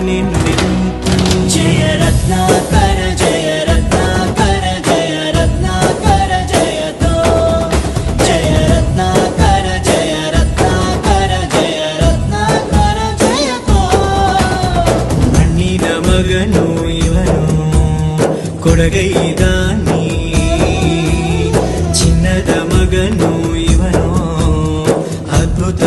ಇವರ ನೆನ್ನೆಂತು ಜಯ ರತ್ನಾಕರ ಜಯ ರತ್ನಾಕರ ಜಯ ರತ್ನಾಕರ ಜಯತೋ ಜಯ ರತ್ನಾಕರ ಜಯ ರತ್ನಾಕರ ಜಯ ರತ್ನಾಕರ ಜಯತೋ ಮಣ್ಣಿನ ಮಗನು ಇವನು ಕೊಡಗೈದಾನಿ ಚಿನ್ನದ ಮಗನು ಇವನು ಅದ್ಭುತ